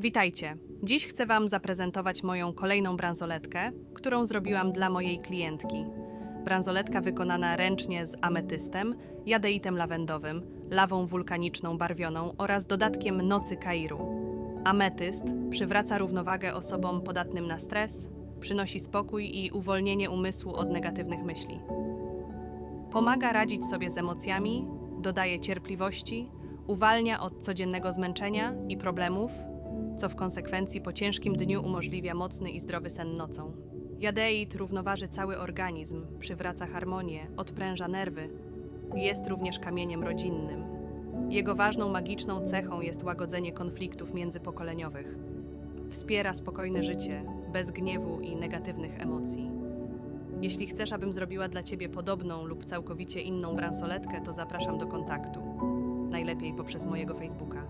Witajcie. Dziś chcę Wam zaprezentować moją kolejną bransoletkę, którą zrobiłam dla mojej klientki. Bransoletka wykonana ręcznie z ametystem, jadeitem lawendowym, lawą wulkaniczną barwioną oraz dodatkiem nocy Kairu. Ametyst przywraca równowagę osobom podatnym na stres, przynosi spokój i uwolnienie umysłu od negatywnych myśli. Pomaga radzić sobie z emocjami, dodaje cierpliwości, uwalnia od codziennego zmęczenia i problemów, co w konsekwencji po ciężkim dniu umożliwia mocny i zdrowy sen nocą. Jadeit równoważy cały organizm, przywraca harmonię, odpręża nerwy. Jest również kamieniem rodzinnym. Jego ważną magiczną cechą jest łagodzenie konfliktów międzypokoleniowych. Wspiera spokojne życie, bez gniewu i negatywnych emocji. Jeśli chcesz, abym zrobiła dla Ciebie podobną lub całkowicie inną bransoletkę, to zapraszam do kontaktu. Najlepiej poprzez mojego Facebooka.